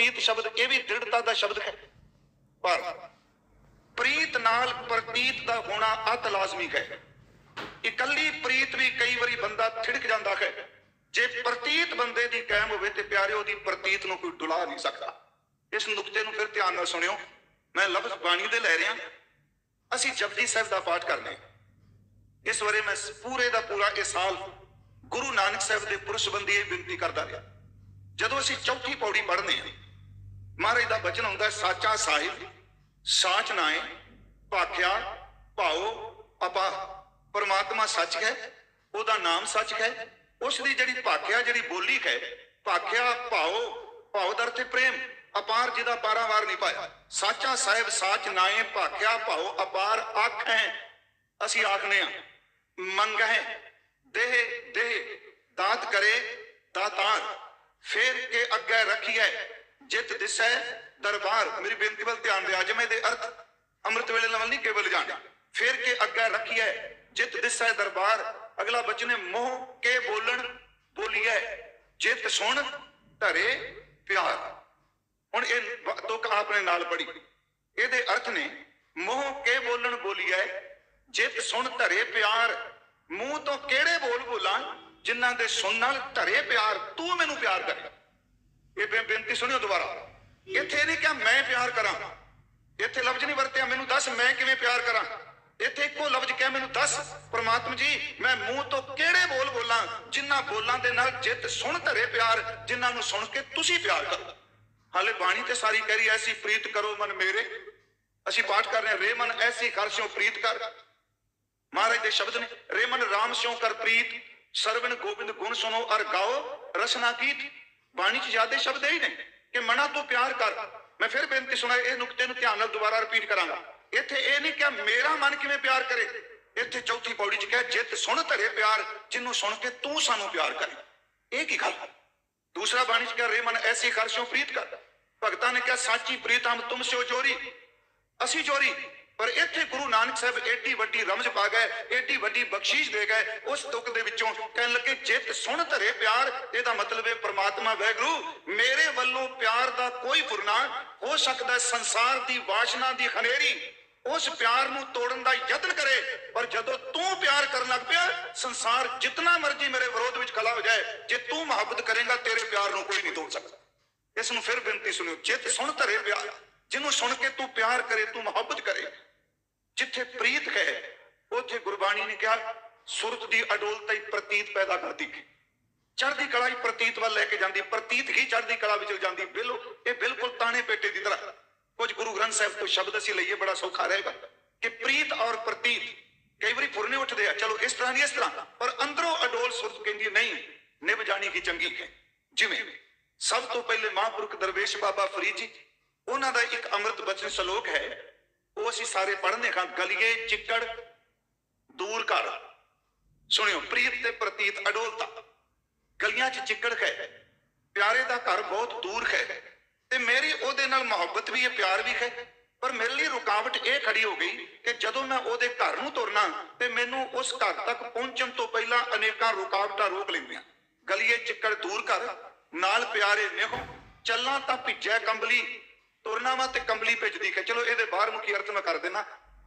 ਪ੍ਰਤੀਤ ਸ਼ਬਦ, ਇਹ ਵੀ ਦ੍ਰਿੜਤਾ ਦਾ ਸ਼ਬਦ ਹੈ। ਪਰ ਪ੍ਰੀਤ ਨਾਲ ਪ੍ਰਤੀਤ ਦਾ ਹੋਣਾ ਅਤ ਲਾਜ਼ਮੀ ਹੈ। ਇਕੱਲੀ ਪ੍ਰੀਤ ਵੀ ਕਈ ਵਾਰੀ ਬੰਦਾ ਥਿੜਕ ਜਾਂਦਾ ਹੈ। ਜੇ ਪ੍ਰਤੀਤ ਬੰਦੇ ਦੀ ਕਾਇਮ ਹੋਵੇ ਤੇ ਪਿਆਰਿਓ ਦੀ ਪ੍ਰਤੀਤ ਨੂੰ ਕੋਈ ਡੁਲਾ ਨਹੀਂ ਸਕਦਾ। ਇਸ ਨੁਕਤੇ ਨੂੰ ਫਿਰ ਧਿਆਨ ਨਾਲ ਸੁਣਿਓ। ਮੈਂ ਲਫ਼ਜ਼ ਬਾਣੀ ਦੇ ਲੈ ਰਿਹਾ। ਅਸੀਂ ਜਪਜੀ ਸਾਹਿਬ ਦਾ ਪਾਠ ਕਰਨੇ ਇਸ ਬਾਰੇ ਮੈਂ ਪੂਰੇ ਦਾ ਪੂਰਾ ਇਹ ਸਾਲ ਗੁਰੂ ਨਾਨਕ ਸਾਹਿਬ ਦੇ ਪੁਰਸ਼ਬੰਦੀ ਇਹ ਬੇਨਤੀ ਕਰਦਾ ਰਿਹਾ। ਜਦੋਂ ਅਸੀਂ ਚੌਥੀ ਪੌੜੀ ਪੜ੍ਹਨੇ ਆ ਮਹਾਰਾਜ ਦਾ ਬਚਨ ਹੁੰਦਾ ਹੈ, ਸਾਚਾ ਸਾਹਿਬ ਸਾਚ ਨਾਏ ਭਾਖਿਆ ਭਾਉ ਆਪਾ ਪਰਮਾਤਮਾ ਸੱਚ ਹੈ ਉਹਦਾ ਨਾਮ ਸੱਚ ਹੈ ਉਸ ਦੀ ਜਿਹੜੀ ਭਾਖਿਆ ਜਿਹੜੀ ਬੋਲੀ ਹੈ ਭਾਖਿਆ ਭਾਉ ਭਾਉ ਦਾ ਅਰਥ ਪ੍ਰੇਮ ਅਪਾਰ ਜਿਹਦਾ ਬਾਰਾਂ ਵਾਰ ਨਹੀਂ ਪਾਇਆ। ਸਾਚਾ ਸਾਹਿਬ ਸਾਚ ਨਾਏ ਭਾਖਿਆ ਭਾਉ ਅਪਾਰ ਅੱਖ ਹੈ ਅਸੀਂ ਆਖਨੇ ਆ ਮੰਗ ਹੈ ਦੇਹ ਦੇਹ ਦਾਤ ਕਰੇ ਦਾਤਾਰ ਫੇਰ ਕੇ ਅੱਗੇ ਰੱਖੀਐ ਜਿਤ ਦਿਸੈ ਦਰਬਾਰ, ਮੇਰੀ ਬੇਨਤੀ ਵੱਲ ਧਿਆਨ ਦਿਆ ਅੱਜ ਮੈਂ ਅਰਥ ਅੰਮ੍ਰਿਤ ਵੇਲੇ ਨਾਲ ਨਹੀਂ ਕੇਵਲ ਜਾਣ। ਫੇਰ ਕੇ ਅੱਗੇ ਰੱਖੀਐ ਜਿਤ ਦਿਸੈ ਦਰਬਾਰ, ਅਗਲਾ ਬਚਨ ਹੈ ਮੋਹ, ਕੇ ਬੋਲਣ ਬੋਲੀਐ ਜਿਤ ਸੁਣ, ਧਰੇ, ਪਿਆਰ। ਹੁਣ ਇਹ ਬ- ਤੁਕ ਆਪਣੇ ਨਾਲ ਪੜੀ ਇਹਦੇ ਅਰਥ ਨੇ, ਮੋਹ, ਕੇ ਬੋਲਣ ਬੋਲੀਐ ਜਿਤ ਸੁਣ, ਧਰੇ, ਪਿਆਰ। ਮੂੰਹ ਤੋਂ ਕਿਹੜੇ ਬੋਲ ਬੋਲਾਂ, ਜਿਨ੍ਹਾਂ ਦੇ ਸੁਣ ਨਾਲ ਧਰੇ, ਪਿਆਰ, ਤੂੰ ਮੈਨੂੰ ਪਿਆਰ ਕਰ। ਇਹ ਬੇ- ਬੇਨਤੀ ਸੁਣਿਓ ਦੁਬਾਰਾ। ਇੱਥੇ ਨਹੀਂ ਕਿ ਮੈਂ ਪਿਆਰ ਕਰਾਂ। ਇੱਥੇ ਲਫ਼ਜ਼ ਨਹੀਂ ਵਰਤਿਆ, ਮੈਨੂੰ ਦੱਸ ਮੈਂ ਕਿਵੇਂ ਪਿਆਰ ਕਰਾਂ। ਇੱਥੇ ਇੱਕੋ ਲਫ਼ਜ਼ ਕਿਹਾ, ਮੈਨੂੰ ਦੱਸ, ਪ੍ਰਮਾਤਮ ਜੀ, ਮੈਂ ਮੂੰਹ ਤੋਂ ਕਿਹੜੇ ਬੋਲ ਬੋਲਾਂ ਜਿਨ੍ਹਾਂ ਬੋਲਾਂ ਦੇ ਨਾਲ ਜਿੱਤ ਸੁਣ ਧਰੇ ਪਿਆਰ ਜਿਨ੍ਹਾਂ ਨੂੰ ਸੁਣ ਕੇ ਤੁਸੀਂ ਪਿਆਰ ਕਰੋ। ਹਾਲੇ ਬਾਣੀ ਤੇ ਸਾਰੀ ਕਹਿ ਰਹੀ ਐਸੀ ਪ੍ਰੀਤ ਕਰੋ ਮਨ ਮੇਰੇ। ਅਸੀਂ ਪਾਠ ਕਰ ਰਹੇ ਹਾਂ ਰੇ ਮਨ ਐਸੀ ਖਰਸ਼ੋਂ ਪ੍ਰੀਤ ਕਰ। ਮਹਾਰਾਜ ਦੇ ਸ਼ਬਦ ਨੇ ਰੇ ਮਨ ਰਾਮ ਸਿਉ ਕਰ ਪ੍ਰੀਤ। ਸਰਵਨ ਗੋਬਿੰਦ ਗੁਣ ਸੁਨੋ ਅਰ ਗਾਓ ਰਸਨਾ ਕੀਤ ਬਾਣੀ ਚ ਜਿਆਦੇ ਸ਼ਬਦ ਇਹ ਨੇ ਕਿ ਮਨਾ ਤੂੰ ਪਿਆਰ ਕਰ। ਮੈਂ ਫਿਰ ਬੇਨਤੀ ਸੁਣਾ ਇਹ ਨੁਕਤੇ ਨੂੰ ਧਿਆਨ ਨਾਲ ਦੁਬਾਰਾ ਰਿਪੀਟ ਕਰਾਂਗਾ। ਇੱਥੇ ਇਹ ਨਹੀਂ ਕਿ ਮੇਰਾ ਮਨ ਕਿਵੇਂ ਪਿਆਰ ਕਰੇ। ਇੱਥੇ ਚੌਥੀ ਪੌੜੀ ਚ ਕਿਹਾ, ਜਿੱਤ ਸੁਣ ਧਰੇ ਪਿਆਰ ਜਿਹਨੂੰ ਸੁਣ ਕੇ ਤੂੰ ਸਾਨੂੰ ਪਿਆਰ ਕਰੇ। ਇਹ ਕੀ ਗੱਲ? ਦੂਸਰਾ ਬਾਣੀ ਚ ਕਿਹਾ, ਰੇ ਮਨ ਐਸੀ ਖਰਸ਼ੋਂ ਪ੍ਰੀਤ ਕਰ। ਭਗਤਾਂ ਨੇ ਕਿਹਾ, ਸਾਚੀ ਪ੍ਰੀਤ ਹਮ ਤੁਮ ਸਿਓ ਅਸੀਂ ਜੋਰੀ। ਪਰ ਇੱਥੇ ਗੁਰੂ ਨਾਨਕ ਸਾਹਿਬ ਏਡੀ ਵੱਡੀ ਰਮਜ ਪਾ ਗਏ, ਏਡੀ ਵੱਡੀ ਬਖਸ਼ੀਸ਼ ਦੇ ਗਏ, ਉਸ ਤੁਕ ਦੇ ਵਿੱਚੋਂ ਕਹਿਣ ਲੱਗੇ, ਜਿੱਤ ਸੁਣ ਧਰੇ ਪਿਆਰ, ਇਹਦਾ ਮਤਲਬ ਹੈ ਪ੍ਰਮਾਤਮਾ ਵੈਗਰੂ ਮੇਰੇ ਵੱਲੋਂ ਪਿਆਰ ਦਾ ਕੋਈ ਫੁਰਨਾ ਹੋ ਸਕਦਾ ਸੰਸਾਰ ਦੀ ਵਾਸ਼ਨਾ ਦੀ ਹਨੇਰੀ, ਉਸ ਪਿਆਰ ਨੂੰ ਤੋੜਨ ਦਾ ਯਤਨ ਕਰੇ, ਪਰ ਜਦੋਂ ਤੂੰ ਪਿਆਰ ਕਰਨ ਲੱਗ ਪਿਆ, ਸੰਸਾਰ ਜਿੰਨਾ ਮਰਜ਼ੀ ਮੇਰੇ ਵਿਰੋਧ ਵਿੱਚ ਖੜਾ ਹੋ ਜਾਏ, ਜੇ ਤੂੰ ਮੁਹੱਬਤ ਕਰੇਗਾ, ਤੇਰੇ ਪਿਆਰ ਨੂੰ ਕੋਈ ਨਹੀਂ ਤੋੜ ਸਕਦਾ। ਇਸ ਨੂੰ ਫਿਰ ਬੇਨਤੀ ਸੁਣਿਓ ਚਿੱਤ ਸੁਣ ਧਰੇ ਪਿਆਰ, ਜਿਹਨੂੰ ਸੁਣ ਕੇ ਤੂੰ ਪਿਆਰ ਕਰੇ, ਤੂੰ ਮੁਹੱਬਤ ਕਰੇ ਜਿੱਥੇ ਪ੍ਰੀਤ ਹੈ, ਉੱਥੇ ਗੁਰਬਾਣੀ ਨੇ ਕਿਹਾ, ਸੁਰਤ ਦੀ ਅਡੋਲਤਾ ਹੀ ਪ੍ਰਤੀਤ ਪੈਦਾ ਕਰਦੀ ਹੈ। ਚੜ੍ਹਦੀ ਕਲਾ ਹੀ ਪ੍ਰਤੀਤ ਵੱਲ ਲੈ ਕੇ ਜਾਂਦੀ, ਪ੍ਰਤੀਤ ਹੀ ਚੜ੍ਹਦੀ ਕਲਾ ਵਿੱਚ ਜਾਂਦੀ। ਬਿਲੋ, ਇਹ ਬਿਲਕੁਲ ਤਾਣੇ ਪੇਟੇ ਦੀ ਤਰ੍ਹਾਂ। ਕੁਝ ਗੁਰੂ ਗ੍ਰੰਥ ਸਾਹਿਬ ਤੋਂ ਸ਼ਬਦ ਅਸੀਂ ਲਈਏ, ਬੜਾ ਸੌਖਾ ਰਹੇਗਾ ਕਿ ਪ੍ਰੀਤ ਔਰ ਪ੍ਰਤੀਤ ਕਈ ਵਾਰੀ ਫੁਰਨੇ ਉੱਠਦੇ ਆ। ਚਲੋ, ਇਸ ਤਰ੍ਹਾਂ ਨਹੀਂ ਇਸ ਤਰ੍ਹਾਂ, ਪਰ ਅੰਦਰੋਂ ਅਡੋਲ ਸੁਰਤ ਕਹਿੰਦੀ ਨਹੀਂ, ਨਿਭ ਜਾਣੀ ਕੀ ਚੰਗੀ ਹੈ। ਜਿਵੇਂ, ਸਭ ਤੋਂ ਪਹਿਲੇ ਮਹਾਂਪੁਰਖ ਦਰਵੇਸ਼ ਬਾਬਾ ਫਰੀਦ ਜੀ, ਉਹਨਾਂ ਦਾ ਇੱਕ ਅੰਮ੍ਰਿਤ ਬਚਨ ਸ਼ਲੋਕ ਹੈ ਉਹ ਅਸੀਂ ਸਾਰੇ ਪੜ੍ਹਨੇ ਖਾਂ ਗਲੀਏ, ਚਿੱਕੜ, ਦੂਰ ਕਰ ਸੁਣਿਓ, ਪ੍ਰੀਤ ਤੇ ਪ੍ਰਤੀਤ ਅਡੋਲਤਾ। ਗਲੀਆਂ 'ਚ ਚਿੱਕੜ ਹੈ, ਪਿਆਰੇ ਦਾ ਘਰ ਬਹੁਤ ਦੂਰ ਹੈ ਤੇ ਮੇਰੀ ਉਹਦੇ ਨਾਲ ਮੁਹੱਬਤ ਵੀ ਹੈ, ਪਿਆਰ ਵੀ ਹੈ, ਪਰ ਮੇਰੇ ਲਈ ਰੁਕਾਵਟ ਇਹ ਖੜੀ ਹੋ ਗਈ ਕਿ ਜਦੋਂ ਮੈਂ ਉਹਦੇ ਘਰ ਨੂੰ ਤੁਰਨਾ, ਤੇ ਮੈਨੂੰ ਉਸ ਘਰ ਤੱਕ ਪਹੁੰਚਣ ਤੋਂ ਪਹਿਲਾਂ ਅਨੇਕਾਂ ਰੁਕਾਵਟਾਂ ਰੋਕ ਲੈਂਦੀਆਂ। ਗਲੀਏ ਚਿੱਕੜ ਦੂਰ ਕਰ ਨਾਲ ਪਿਆਰੇ ਨਿਹੋ, ਚੱਲਾਂ ਤਾਂ ਭਿੱਜਿਆ ਕੰਬਲੀ ਤੁਰਨਾ ਵਾ ਤੇ ਕੰਬਲੀ ਭਿੱਜਦੀ ਹੈ ਚਲੋ ਇਹਦੇ ਬਾਹਰ ਮੁਖੀ ਅਰਥ ਮੈਂ ਕਰ ਦੇਣਾ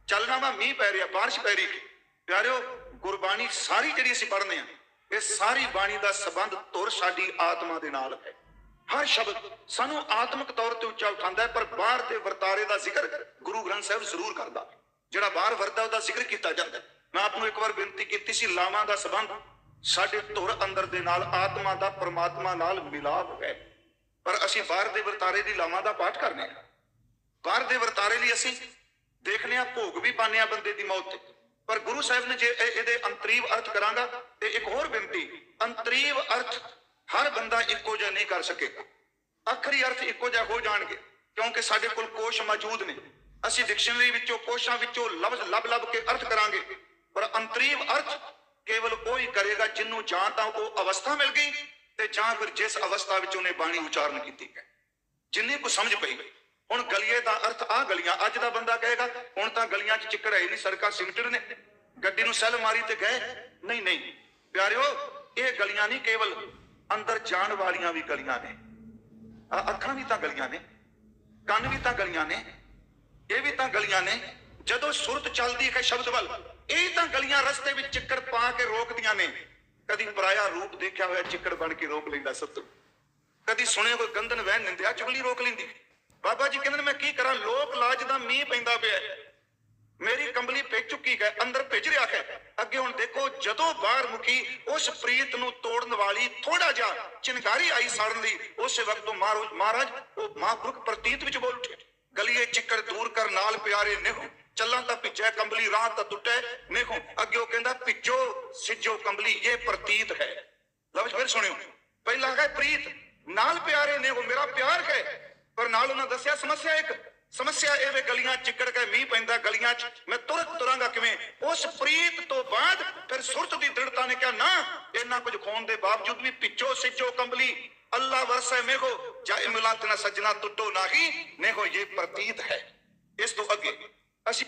ਚੱਲਣਾ ਵਾ ਮੀਂਹ ਪੈ ਰਿਹਾ, ਬਾਰਿਸ਼ ਪੈ ਰਹੀ ਪਿਆਰਿਓ, ਗੁਰਬਾਣੀ ਸਾਰੀ ਜਿਹੜੀ ਅਸੀਂ ਪੜ੍ਹਨੇ ਆ, ਇਹ ਸਾਰੀ ਬਾਣੀ ਦਾ ਸਬੰਧ ਤੁਰ ਸਾਡੀ ਆਤਮਾ ਦੇ ਨਾਲ ਹੈ। ਹਰ ਸ਼ਬਦ ਸਾਨੂੰ ਆਤਮਿਕ ਤੌਰ ਤੇ ਉੱਚਾ ਉਠਾਉਂਦਾ ਹੈ, ਪਰ ਬਾਹਰ ਤੇ ਵਰਤਾਰੇ ਦਾ ਜ਼ਿਕਰ ਗੁਰੂ ਗ੍ਰੰਥ ਸਾਹਿਬ ਜ਼ਰੂਰ ਕਰਦਾ। ਜਿਹੜਾ ਬਾਹਰ ਵਰਦਾ, ਉਹਦਾ ਜ਼ਿਕਰ ਕੀਤਾ ਜਾਂਦਾ ਹੈ। ਮੈਂ ਆਪ ਨੂੰ ਇੱਕ ਵਾਰ ਬੇਨਤੀ ਕੀਤੀ ਸੀ, ਲਾਵਾਂ ਦਾ ਸਬੰਧ ਸਾਡੇ ਤੁਰ ਅੰਦਰ ਦੇ ਨਾਲ, ਆਤਮਾ ਦਾ ਪਰਮਾਤਮਾ ਨਾਲ ਮਿਲਾਪ ਹੈ। ਪਰ ਅਸੀਂ ਬਾਹਰ ਦੇ ਵਰਤਾਰੇ ਦੀ ਲਾਵਾਂ ਦਾ ਪਾਠ ਕਰਨੇ ਆ ਬਾਹਰ ਦੇ ਵਰਤਾਰੇ ਲਈ ਅਸੀਂ ਦੇਖਨੇ ਆ ਭੋਗ ਵੀ ਪਾਉਂਦੇ ਆ ਬੰਦੇ ਦੀ ਮੌਤ ਤੇ। ਪਰ ਗੁਰੂ ਸਾਹਿਬ ਨੇ ਜੇ ਇਹਦੇ ਅੰਤਰੀਵ ਅਰਥ ਕਰਾਂਗਾ, ਤੇ ਇੱਕ ਹੋਰ ਬੇਨਤੀ, ਅੰਤਰੀਵ ਅਰਥ ਹਰ ਬੰਦਾ ਇੱਕੋ ਜਿਹਾ ਨਹੀਂ ਕਰ ਸਕੇਗਾ। ਆਖਰੀ ਅਰਥ ਇੱਕੋ ਜਿਹਾ ਹੋ ਜਾਣਗੇ, ਕਿਉਂਕਿ ਸਾਡੇ ਕੋਲ ਕੋਸ਼ ਮੌਜੂਦ ਨੇ। ਅਸੀਂ ਡਿਕਸ਼ਨਰੀ ਵਿੱਚੋਂ ਕੋਸ਼ਾਂ ਵਿੱਚੋਂ ਲਫ਼ਜ਼ ਲੱਭ ਲੱਭ ਕੇ ਅਰਥ ਕਰਾਂਗੇ, ਪਰ ਅੰਤਰੀਵ ਅਰਥ ਕੇਵਲ ਉਹ ਹੀ ਕਰੇਗਾ ਜਿਹਨੂੰ ਜਾਂ ਤਾਂ ਉਹ ਅਵਸਥਾ ਮਿਲ ਗਈ ਤੇ ਜਾਂ ਫਿਰ ਜਿਸ ਅਵਸਥਾ ਵਿੱਚ ਉਹਨੇ ਬਾਣੀ ਉਚਾਰਨ ਕੀਤੀ ਹੈ। ਜਿੰਨੀ ਕੁ ਸਮਝ ਪਈ ਹੁਣ ਗਲੀਏ ਦਾ ਅਰਥ ਆ ਗਲੀਆਂ, ਅੱਜ ਦਾ ਬੰਦਾ ਕਹੇਗਾ, ਹੁਣ ਤਾਂ ਗਲੀਆਂ 'ਚ ਚਿੱਕੜ ਹੈ ਨਹੀਂ, ਸੜਕਾਂ ਸਿਮਟਡ ਨੇ। ਗੱਡੀ ਨੂੰ ਸੈੱਲ ਮਾਰੀ ਤੇ ਗਏ। ਨਹੀਂ ਨਹੀਂ। ਪਿਆਰਿਓ, ਇਹ ਗਲੀਆਂ ਨਹੀਂ, ਕੇਵਲ ਅੰਦਰ ਜਾਣ ਵਾਲੀਆਂ ਵੀ ਗਲੀਆਂ ਨੇ। ਆਹ ਅੱਖਾਂ ਵੀ ਤਾਂ ਗਲੀਆਂ ਨੇ, ਕੰਨ ਵੀ ਤਾਂ ਗਲੀਆਂ ਨੇ, ਇਹ ਵੀ ਤਾਂ ਗਲੀਆਂ ਨੇ। ਜਦੋਂ ਸੁਰਤ ਚੱਲਦੀ ਹੈ ਸ਼ਬਦ ਵੱਲ, ਇਹ ਤਾਂ ਗਲੀਆਂ ਰਸਤੇ ਵਿੱਚ ਚਿੱਕੜ ਪਾ ਕੇ ਰੋਕਦੀਆਂ ਨੇ। ਕਦੀ ਪਰਾਇਆ ਰੂਪ ਦੇਖਿਆ ਹੋਇਆ ਚਿੱਕੜ ਬਣ ਕੇ ਰੋਕ ਲੈਂਦਾ ਸਤੂ। ਕਦੀ ਸੁਣੇ ਕੋਈ ਗੰਦਨ ਵਹਿ ਨਿੰਦਿਆ ਚੁਗਲੀ ਰੋਕ ਲੈਂਦੀ। ਬਾਬਾ ਜੀ ਕਹਿੰਦੇ ਮੈਂ ਕੀ ਕਰਾਂ, ਲੋਕ ਲਾਜ ਦਾ ਮੀਂਹ ਪੈਂਦਾ ਪਿਆ ਮੇਰੀ ਕੰਬਲੀ ਭਿੱਜ ਚੁੱਕੀ ਹੈ, ਅੰਦਰ ਭਿੱਜ ਰਿਹਾ ਹੈ। ਅੱਗੇ ਹੁਣ ਦੇਖੋ, ਜਦੋਂ ਬਾਹਰ ਮੁਕੀ ਉਸ ਪ੍ਰੀਤ ਨੂੰ ਤੋੜਨ ਵਾਲੀ ਥੋੜਾ ਜਿਹਾ ਚਿੰਗਾਰੀ ਆਈ ਸਾੜਨ ਲਈ, ਉਸੇ ਵਕਤ ਉਹ ਮਹਾਰਾਜ ਮਹਾਰਾਜ, ਉਹ ਮਹਾਂਪੁਰਖ ਪ੍ਰਤੀਤ ਵਿੱਚ ਬੋਲ ਉੱਠੇ। ਗਲੀਏ ਚਿੱਕੜ ਦੂਰ ਕਰ ਨਾਲ ਪਿਆਰੇ ਨਿਹੋ ਚੱਲਣ ਤਾਂ ਭਿੱਜੈ ਕੰਬਲੀ, ਰਾਹ ਤਾਂ ਟੁੱਟੇ। ਦੇਖੋ ਅੱਗੇ ਉਹ ਕਹਿੰਦਾ, ਭਿੱਜੋ, ਸਿੱਜੋ ਕੰਬਲੀ, ਇਹ ਪ੍ਰਤੀਤ ਹੈ। ਲਫ਼ਜ਼ ਫਿਰ ਸੁਣਿਓ। ਪਹਿਲਾ ਹੈ ਪ੍ਰੀਤ, ਨਾਲ ਪਿਆਰੇ ਨੇ, ਉਹ ਮੇਰਾ ਪਿਆਰ ਹੈ ਪਰ ਨਾਲ ਉਹਨਾਂ ਦੱਸਿਆ, ਸਮੱਸਿਆ ਇੱਕ, ਸਮੱਸਿਆ ਇਹ ਵੇ ਗਲੀਆਂ ਚਿੱਕੜ ਕੇ ਮੀਂਹ ਪੈਂਦਾ ਗਲੀਆਂ 'ਚ, ਮੈਂ ਤੁਰਕ ਤੁਰਾਂਗਾ ਕਿਵੇਂ? ਉਸ ਪ੍ਰੀਤ ਤੋਂ ਬਾਅਦ ਫਿਰ ਸੁਰਤ ਦੀ ਦ੍ਰਿੜਤਾ ਨੇ ਕਿਹਾ, ਨਾ ਇਹਨਾਂ ਕੁਝ ਖੋਣ ਦੇ ਬਾਵਜੂਦ ਵੀ ਪਿੱਛੋ ਸਿੱਚੋ ਕੰਬਲੀ। ਅੱਲਾ ਵਰਸੈ ਮੇਖੋ ਜਾਇ ਮਿਲਾਤ ਨਾ ਸਜਣਾ, ਟੁੱਟੋ ਨਾਹੀ ਮੇਖੋ ਇਹ ਪ੍ਰਤੀਤ ਹੈ। ਇਸ ਤੋਂ ਅੱਗੇ 足